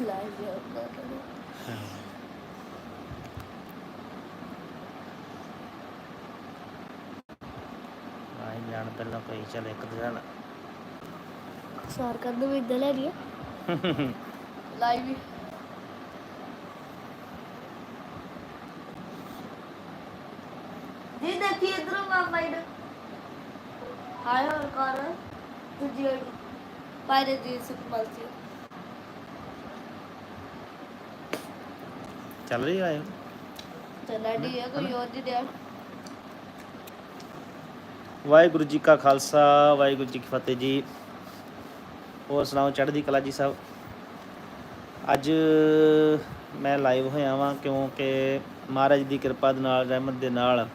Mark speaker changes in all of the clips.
Speaker 1: Live ਹੁੰਦਾ ਕਰੋ
Speaker 2: ਆਈ ਜਾਣ ਪਹਿਲਾਂ ਕੋਈ ਚੱਲ ਇੱਕ ਦਿਨ
Speaker 1: ਸਾਰ ਕਰ ਦੋ ਵੀ ਇੱਧਰ ਲੈ ਲਿਆ ਲਾਈਵ ਜੀ ਦੇਖੀ ਇਧਰੋਂ ਮਾਮਾ ਇਧਰ ਹਾਏ ਹੋਰ ਕਰ ਆਈਡੀ ਪਾਇਰੇ ਦੀ ਸੁਪਰ ਸੀ।
Speaker 2: ਚੱਲ ਰਹੀ ਹੈ
Speaker 1: ਚੱਲਾ ਡੀ ਹੈ ਕੋਈ ਹੋਰ ਦੀ ਡਿਆ
Speaker 2: ਵਾਹਿਗੁਰੂ ਜੀ ਕਾ ਖਾਲਸਾ ਵਾਹਿਗੁਰੂ ਜੀ ਕੀ ਫਤਿਹ ਜੀ। ਹੋਰ ਸੁਣਾਓ ਚੜ੍ਹਦੀ ਕਲਾ ਜੀ ਸਾਹਿਬ ਅੱਜ ਮੈਂ ਲਾਈਵ ਹੋਇਆ ਵਾਂ ਕਿਉਂਕਿ ਮਹਾਰਾਜ ਦੀ ਕਿਰਪਾ ਦੇ ਨਾਲ ਰਹਿਮਤ ਦੇ ਨਾਲ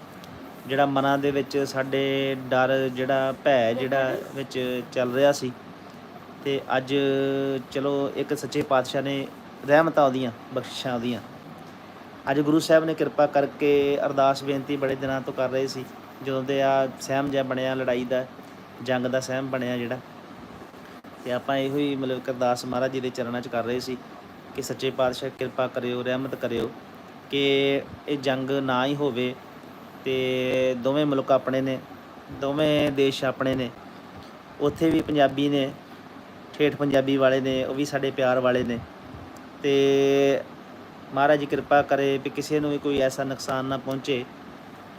Speaker 2: ਜਿਹੜਾ ਮਨਾਂ ਦੇ ਵਿੱਚ ਸਾਡੇ ਡਰ ਜਿਹੜਾ ਭੈ ਜਿਹੜਾ ਵਿੱਚ ਚੱਲ ਰਿਹਾ ਸੀ ਤੇ ਅੱਜ ਚਲੋ ਇੱਕ ਸੱਚੇ ਪਾਤਸ਼ਾਹ ਨੇ ਰਹਿਮਤਾਂ ਉਹਦੀਆਂ ਬਖਸ਼ਿਸ਼ਾਂ ਉਹਦੀਆਂ ਅੱਜ ਗੁਰੂ ਸਾਹਿਬ ਨੇ ਕਿਰਪਾ ਕਰਕੇ ਅਰਦਾਸ ਬੇਨਤੀ ਬੜੇ ਦਿਨਾਂ ਤੋਂ ਕਰ ਰਹੇ ਸੀ, ਜਦੋਂ ਦੇ ਆ ਸਹਿਮ ਜਿਹਾ ਬਣਿਆ, ਲੜਾਈ ਦਾ, ਜੰਗ ਦਾ ਸਹਿਮ ਬਣਿਆ ਜਿਹੜਾ। ਤੇ ਆਪਾਂ ਇਹੋ ਹੀ ਮਤਲਬ ਕਿ ਅਰਦਾਸ ਮਹਾਰਾਜ ਜੀ ਦੇ ਚਰਨਾਂ 'ਚ ਕਰ ਰਹੇ ਸੀ ਕਿ ਸੱਚੇ ਪਾਤਸ਼ਾਹ ਕਿਰਪਾ ਕਰਿਓ, ਰਹਿਮਤ ਕਰਿਓ, ਕਿ ਇਹ ਜੰਗ ਨਾ ਹੀ ਹੋਵੇ ਤੇ ਦੋਵੇਂ ਮੁਲਕ ਆਪਣੇ ਨੇ, ਦੋਵੇਂ ਦੇਸ਼ ਆਪਣੇ ਨੇ। ਉੱਥੇ ਵੀ ਪੰਜਾਬੀ ਨੇ, ਠੇਠ ਪੰਜਾਬੀ ਵਾਲੇ ਨੇ, ਉਹ ਵੀ ਸਾਡੇ ਪਿਆਰ ਵਾਲੇ ਨੇ। ਤੇ ਮਹਾਰਾਜ ਜੀ ਕਿਰਪਾ ਕਰੇ ਵੀ ਕਿਸੇ ਨੂੰ ਵੀ ਕੋਈ ਐਸਾ ਨੁਕਸਾਨ ਨਾ ਪਹੁੰਚੇ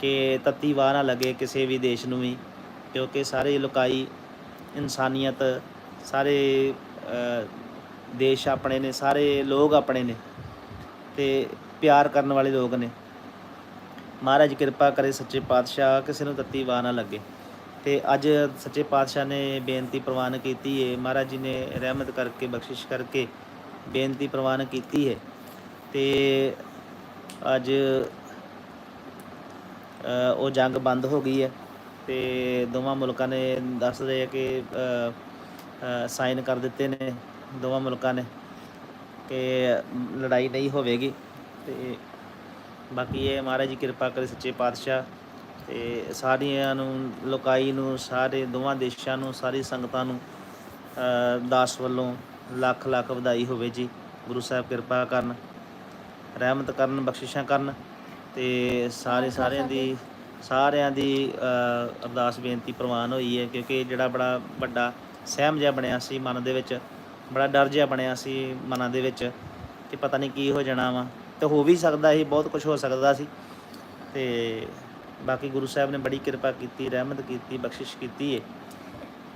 Speaker 2: ਕਿ ਤੱਤੀ ਵਾਹ ਨਾ ਲੱਗੇ ਕਿਸੇ ਵੀ ਦੇਸ਼ ਨੂੰ ਵੀ, ਕਿਉਂਕਿ ਸਾਰੇ ਲੋਕਾਈ ਇਨਸਾਨੀਅਤ, ਸਾਰੇ ਦੇਸ਼ ਆਪਣੇ ਨੇ, ਸਾਰੇ ਲੋਕ ਆਪਣੇ ਨੇ ਤੇ ਪਿਆਰ ਕਰਨ ਵਾਲੇ ਲੋਕ ਨੇ। ਮਹਾਰਾਜ ਕਿਰਪਾ ਕਰੇ ਸੱਚੇ ਪਾਤਸ਼ਾਹ ਕਿਸੇ ਨੂੰ ਤੱਤੀ ਵਾਹ ਨਾ ਲੱਗੇ। ਤੇ ਅੱਜ ਸੱਚੇ ਪਾਤਸ਼ਾਹ ਨੇ ਬੇਨਤੀ ਪ੍ਰਵਾਨ ਕੀਤੀ ਹੈ ਮਹਾਰਾਜ ਜੀ ਨੇ ਰਹਿਮਤ ਕਰਕੇ, ਬਖਸ਼ਿਸ਼ ਕਰਕੇ ਬੇਨਤੀ ਪ੍ਰਵਾਨ ਕੀਤੀ ਹੈ ਤੇ ਅੱਜ ਉਹ ਜੰਗ ਬੰਦ ਹੋ ਗਈ ਹੈ ਤੇ ਦੋਵਾਂ ਮੁਲਕਾਂ ਨੇ ਦੱਸ ਰਹੇ ਆ ਕਿ ਸਾਈਨ ਕਰ ਦਿੱਤੇ ਨੇ ਦੋਵਾਂ ਮੁਲਕਾਂ ਨੇ ਕਿ ਲੜਾਈ ਨਹੀਂ ਹੋਵੇਗੀ ਤੇ ਬਾਕੀ ਇਹ ਮਹਾਰਾਜ ਜੀ ਕਿਰਪਾ ਕਰੇ ਸੱਚੇ ਪਾਤਸ਼ਾਹ ਤੇ ਸਾਰਿਆਂ ਨੂੰ, ਲੋਕਾਈ ਨੂੰ, ਸਾਰੇ ਦੋਵਾਂ ਦੇਸ਼ਾਂ ਨੂੰ, ਸਾਰੀ ਸੰਗਤਾਂ ਨੂੰ ਦਾਸ ਵੱਲੋਂ ਲੱਖ ਲੱਖ ਵਧਾਈ ਹੋਵੇ ਜੀ। ਗੁਰੂ ਸਾਹਿਬ ਕਿਰਪਾ ਕਰਨ। ਰਹਿਮਤ ਕਰਨ, ਬਖਸ਼ਿਸ਼ਾਂ ਕਰਨ ਤੇ ਸਾਰੇ ਸਾਰਿਆਂ ਦੀ ਸਾਰਿਆਂ ਦੀ ਅਰਦਾਸ ਬੇਨਤੀ ਪ੍ਰਵਾਨ ਹੋਈ ਹੈ ਕਿਉਂਕਿ ਜਿਹੜਾ ਬੜਾ ਵੱਡਾ ਸਹਿਮ ਜਿਹਾ ਬਣਿਆ ਸੀ ਮਨ ਦੇ ਵਿੱਚ, ਬੜਾ ਡਰ ਜਿਹਾ ਬਣਿਆ ਸੀ ਮਨਾਂ ਦੇ ਵਿੱਚ ਕਿ ਪਤਾ ਨਹੀਂ ਕੀ ਹੋ ਜਾਣਾ ਵਾ ਤੇ ਹੋ ਵੀ ਸਕਦਾ ਸੀ, ਬਹੁਤ ਕੁਝ ਹੋ ਸਕਦਾ ਸੀ ਤੇ ਬਾਕੀ ਗੁਰੂ ਸਾਹਿਬ ਨੇ ਬੜੀ ਕਿਰਪਾ ਕੀਤੀ, ਰਹਿਮਤ ਕੀਤੀ, ਬਖਸ਼ਿਸ਼ ਕੀਤੀ ਹੈ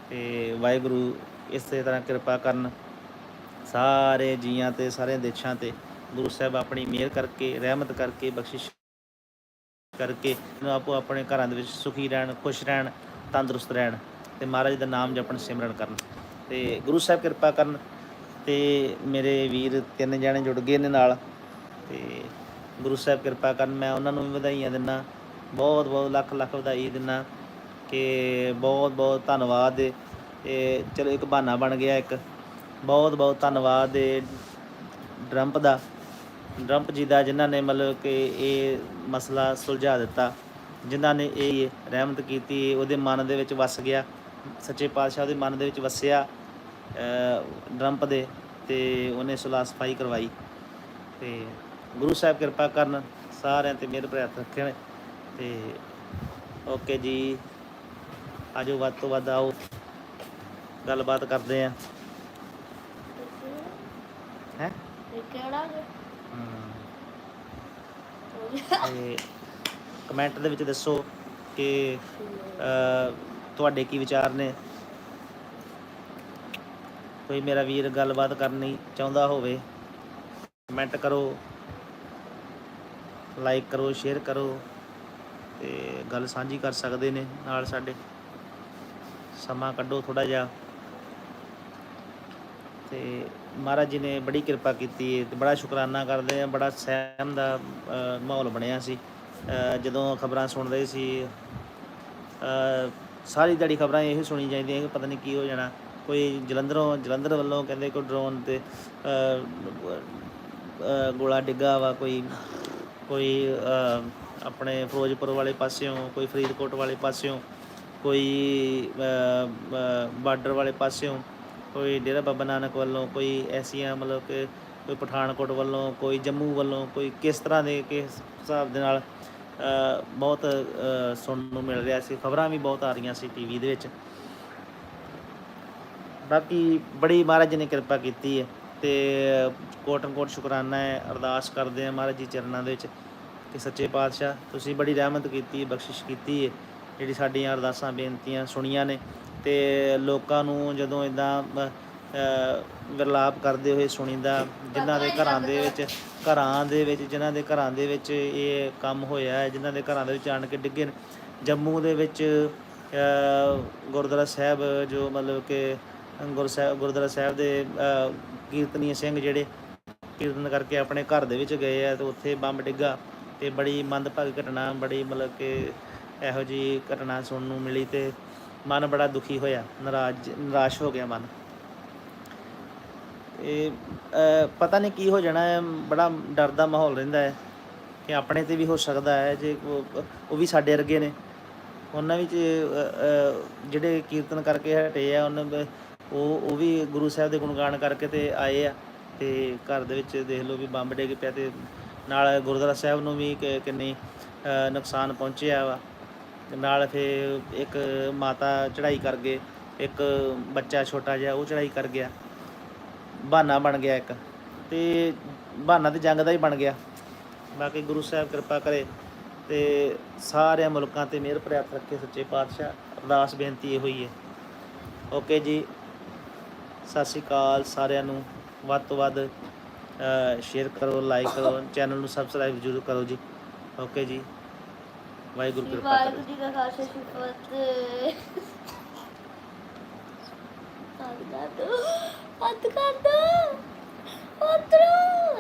Speaker 2: ਤੇ ਵਾਹਿਗੁਰੂ ਇਸੇ ਤਰ੍ਹਾਂ ਕਿਰਪਾ ਕਰਨ ਸਾਰੇ ਜੀਆਂ ਤੇ ਸਾਰੇ ਦੇਸ਼ਾਂ ਤੇ ਗੁਰੂ ਸਾਹਿਬ ਆਪਣੀ ਮਿਹਰ ਕਰਕੇ, ਰਹਿਮਤ ਕਰਕੇ, ਬਖਸ਼ਿਸ਼ ਕਰਕੇ ਨੂੰ ਆਪੋ ਆਪਣੇ ਘਰਾਂ ਦੇ ਵਿੱਚ ਸੁਖੀ ਰਹਿਣ, ਖੁਸ਼ ਰਹਿਣ, ਤੰਦਰੁਸਤ ਰਹਿਣ ਤੇ ਮਹਾਰਾਜ ਦਾ ਨਾਮ ਜਪਣ, ਸਿਮਰਨ ਕਰਨ। ਤੇ ਗੁਰੂ ਸਾਹਿਬ ਕਿਰਪਾ ਕਰਨ ਤੇ ਮੇਰੇ ਵੀਰ ਤਿੰਨ ਜਣੇ ਜੁੜ ਗਏ ਨੇ ਨਾਲ। ਤੇ ਗੁਰੂ ਸਾਹਿਬ ਕਿਰਪਾ ਕਰਨ, ਮੈਂ ਉਹਨਾਂ ਨੂੰ ਵੀ ਵਧਾਈਆਂ ਦਿੰਦਾ ਬਹੁਤ ਬਹੁਤ ਲੱਖ ਲੱਖ ਵਧਾਈ ਦਿੰਦਾ ਕਿ ਬਹੁਤ ਬਹੁਤ ਧੰਨਵਾਦ ਏ। ਤੇ ਚਲੋ ਇੱਕ ਬਹਾਨਾ ਬਣ ਗਿਆ ਇੱਕ। ਬਹੁਤ ਬਹੁਤ ਧੰਨਵਾਦ ਏ ਡਰੰਪ ਦਾ। ਡਰੰਪ ਜੀ ਦਾ ਜਿਨ੍ਹਾਂ ਨੇ ਮਤਲਬ ਕਿ ਇਹ ਮਸਲਾ ਸੁਲਝਾ ਦਿੱਤਾ ਜਿਨ੍ਹਾਂ ਨੇ ਇਹ ਰਹਿਮਤ ਕੀਤੀ ਉਹਦੇ ਮਨ ਦੇ ਵਿੱਚ ਵਸ ਗਿਆ ਸੱਚੇ ਪਾਤਸ਼ਾਹ ਦੇ ਮਨ ਦੇ ਵਿੱਚ ਵਸਿਆ ਅ, ਡਰੰਪ ਦੇ ਤੇ ਉਹਨੇ ਸੁਲਾ ਸਫ਼ਾਈ ਕਰਵਾਈ। ਤੇ ਗੁਰੂ ਸਾਹਿਬ ਕਿਰਪਾ ਕਰਨ ਸਾਰਿਆਂ ਤੇ ਮਿਹਰ ਭਰਿਆ ਹੱਥ ਰੱਖਣ ਤੇ ਓਕੇ ਜੀ ਆਜੋ ਵੱਧ ਤੋਂ ਵੱਧ ਆਓ ਗੱਲਬਾਤ ਕਰਦੇ ਆ। ਹੈ?
Speaker 1: ਕਿਹੜਾ
Speaker 2: ਤੇ ਕਮੈਂਟ ਦੇ ਵਿੱਚ ਦੱਸੋ ਕਿ ਅ, ਤੁਹਾਡੇ ਕੀ ਵਿਚਾਰ ਨੇ? ਕੋਈ ਮੇਰਾ ਵੀਰ ਗੱਲਬਾਤ ਕਰਨੀ ਚਾਹੁੰਦਾ ਹੋਵੇ ਕਮੈਂਟ ਕਰੋ ਲਾਈਕ ਕਰੋ ਸ਼ੇਅਰ ਕਰੋ ਤੇ ਗੱਲ ਸਾਂਝੀ ਕਰ ਸਕਦੇ ਨੇ ਨਾਲ ਸਾਡੇ। ਸਮਾਂ ਕੱਢੋ ਥੋੜਾ ਜਿਹਾ। ਤੇ ਮਹਾਰਾਜ ਜੀ ਨੇ ਬੜੀ ਕਿਰਪਾ ਕੀਤੀ ਹੈ ਤੇ ਬੜਾ ਸ਼ੁਕਰਾਨਾ ਕਰਦੇ ਆ ਬੜਾ ਸਹਿਮ ਦਾ ਮਾਹੌਲ ਬਣਿਆ ਸੀ। ਜਦੋਂ ਖਬਰਾਂ ਸੁਣਦੇ ਸੀ ਸਾਰੀ ਦਿਹਾੜੀ ਖਬਰਾਂ ਇਹੀ ਸੁਣੀ ਜਾਂਦੀਆਂ ਕਿ ਪਤਾ ਨਹੀਂ ਕੀ ਹੋ ਜਾਣਾ। ਕੋਈ ਜਲੰਧਰੋਂ, ਜਲੰਧਰ ਵੱਲੋਂ ਕਹਿੰਦੇ ਕੋਈ ਡਰੋਨ ਤੇ ਗੋਲਾ ਡਿੱਗਾ ਵਾ, ਕੋਈ ਕੋਈ ਆਪਣੇ ਫਿਰੋਜ਼ਪੁਰ ਵਾਲੇ ਪਾਸਿਓਂ, ਕੋਈ ਫਰੀਦਕੋਟ ਵਾਲੇ ਪਾਸਿਓਂ, ਕੋਈ ਬਾਰਡਰ ਵਾਲੇ ਪਾਸਿਓਂ ਕੋਈ ਡੇਰਾ ਬਾਬਾ ਨਾਨਕ ਵੱਲੋਂ, ਕੋਈ ਐਸੀਆਂ ਮਤਲਬ ਕਿ ਕੋਈ ਪਠਾਨਕੋਟ ਵੱਲੋਂ, ਕੋਈ ਜੰਮੂ ਵੱਲੋਂ, ਕੋਈ ਕਿਸ ਤਰ੍ਹਾਂ ਦੇ ਕਿਸ ਹਿਸਾਬ ਦੇ ਨਾਲ ਬਹੁਤ ਸੁਣਨ ਨੂੰ ਮਿਲ ਰਿਹਾ ਸੀ, ਖਬਰਾਂ ਵੀ ਬਹੁਤ ਆ ਰਹੀਆਂ ਸੀ ਟੀਵੀ ਦੇ ਵਿੱਚ। ਬਾਕੀ ਬੜੀ ਮਹਾਰਾਜ ਜੀ ਨੇ ਕਿਰਪਾ ਕੀਤੀ ਹੈ ਤੇ ਕੋਟਨ ਕੋਟ ਸ਼ੁਕਰਾਨਾ ਹੈ, ਅਰਦਾਸ ਕਰਦੇ ਆ ਮਹਾਰਾਜ ਜੀ ਚਰਨਾਂ ਦੇ ਵਿੱਚ ਕਿ ਸੱਚੇ ਪਾਤਸ਼ਾਹ, ਤੁਸੀਂ ਬੜੀ ਰਹਿਮਤ ਕੀਤੀ ਬਖਸ਼ਿਸ਼ ਕੀਤੀ ਹੈ, ਜਿਹੜੀ ਸਾਡੀਆਂ ਅਰਦਾਸਾਂ, ਬੇਨਤੀਆਂ ਸੁਣੀਆਂ ਨੇ। ਤੇ ਲੋਕਾਂ ਨੂੰ ਜਦੋਂ ਇਦਾਂ ਵਿਰਲਾਪ ਕਰਦੇ ਹੋਏ ਸੁਣੀਦਾ, ਜਿਨ੍ਹਾਂ ਦੇ ਘਰਾਂ ਦੇ ਵਿੱਚ, ਘਰਾਂ ਦੇ ਵਿੱਚ, ਜਿਨ੍ਹਾਂ ਦੇ ਘਰਾਂ ਦੇ ਵਿੱਚ ਇਹ ਕੰਮ ਹੋਇਆ ਹੈ, ਜਿਨ੍ਹਾਂ ਦੇ ਘਰਾਂ ਦੇ ਵਿੱਚ ਆਣ ਕੇ ਡਿੱਗੇ ਨੇ, ਜੰਮੂ ਦੇ ਵਿੱਚ ਗੁਰਦੁਆਰਾ ਸਾਹਿਬ ਜੋ ਮਤਲਬ ਕਿ ਗੁਰ ਸਾਹਿਬ ਗੁਰਦੁਆਰਾ ਸਾਹਿਬ ਦੇ ਕੀਰਤਨੀ ਸਿੰਘ ਜਿਹੜੇ ਕੀਰਤਨ ਕਰਕੇ ਆਪਣੇ ਘਰ ਦੇ ਵਿੱਚ ਗਏ ਆ ਤੇ ਉੱਥੇ ਬੰਬ ਡਿੱਗਾ ਤੇ ਬੜੀ ਮੰਦਭਾਗੀ ਘਟਨਾ, ਬੜੀ ਮਤਲਬ ਕਿ ਇਹੋ ਜੀ ਘਟਨਾ ਸੁਣਨ ਨੂੰ ਮਿਲੀ ਤੇ ਮਨ ਬੜਾ ਦੁਖੀ ਹੋਇਆ, ਨਾਰਾਜ਼, ਨਿਰਾਸ਼ ਹੋ ਗਿਆ ਮਨ। ਇਹ ਪਤਾ ਨਹੀਂ ਕੀ ਹੋ ਜਾਣਾ ਹੈ, ਬੜਾ ਡਰ ਦਾ ਮਾਹੌਲ ਰਹਿੰਦਾ ਹੈ ਕਿ ਆਪਣੇ ਤੇ ਵੀ ਹੋ ਸਕਦਾ ਹੈ, ਜੇ ਉਹ ਵੀ ਸਾਡੇ ਵਰਗੇ ਨੇ। ਉਹਨਾਂ ਵਿੱਚ ਜਿਹੜੇ ਕੀਰਤਨ ਕਰਕੇ ਹਟੇ ਆ, ਉਹਨਾਂ ਉਹ ਉਹ ਵੀ ਗੁਰੂ ਸਾਹਿਬ ਦੇ ਗੁਣਗਾਨ ਕਰਕੇ ਤੇ ਆਏ ਆ। ਤੇ ਘਰ ਦੇ ਵਿੱਚ ਦੇਖ ਲਓ ਵੀ ਬੰਬ ਡਿੱਗ ਪਿਆ ਤੇ ਨਾਲ ਗੁਰਦੁਆਰਾ ਸਾਹਿਬ ਨੂੰ ਵੀ ਕਿ- ਕਿੰਨੀ ਨੁਕਸਾਨ ਪਹੁੰਚਿਆ ਵਾ। ਨਾਲ ਫਿਰ ਇੱਕ ਮਾਤਾ ਚੜ੍ਹਾਈ ਕਰ ਗਏ, ਇੱਕ ਬੱਚਾ ਛੋਟਾ ਜਿਹਾ ਉਹ ਚੜ੍ਹਾਈ ਕਰ ਗਿਆ। ਬਹਾਨਾ ਬਣ ਗਿਆ ਇੱਕ ਤੇ ਬਹਾਨਾ ਤੇ ਜੰਗ ਦਾ ਹੀ ਬਣ ਗਿਆ। ਬਾਕੀ ਗੁਰੂ ਸਾਹਿਬ ਕਿਰਪਾ ਕਰੇ ਤੇ ਸਾਰਿਆਂ ਮੁਲਕਾਂ ਤੇ ਮਿਹਰ ਭਰਿਆ ਰੱਖੇ ਸੱਚੇ ਪਾਤਸ਼ਾਹ। ਅਰਦਾਸ ਬੇਨਤੀ ਇਹੋ ਹੀ ਹੈ। ਓਕੇ ਜੀ, ਸਤਿ ਸ਼੍ਰੀ ਅਕਾਲ ਸਾਰਿਆਂ ਨੂੰ। ਵੱਧ ਤੋਂ ਵੱਧ ਸ਼ੇਅਰ ਕਰੋ ਲਾਈਕ ਕਰੋ ਚੈਨਲ ਨੂੰ ਸਬਸਕ੍ਰਾਈਬ ਜ਼ਰੂਰ ਕਰੋ ਜੀ। ਓਕੇ ਜੀ। ਵਾਹਿਗੁਰੂ ਕਿਰਪਾ
Speaker 1: ਵਾਹਿਗੁਰੂ ਜੀ ਦਾ ਖਾਲਸਾ ਸ਼੍ਰੀ ਫਤਿਹ। ਹੱਥ ਕਰ ਹੱਥ ਕਰ ਦੋ। ਉਤਰੋ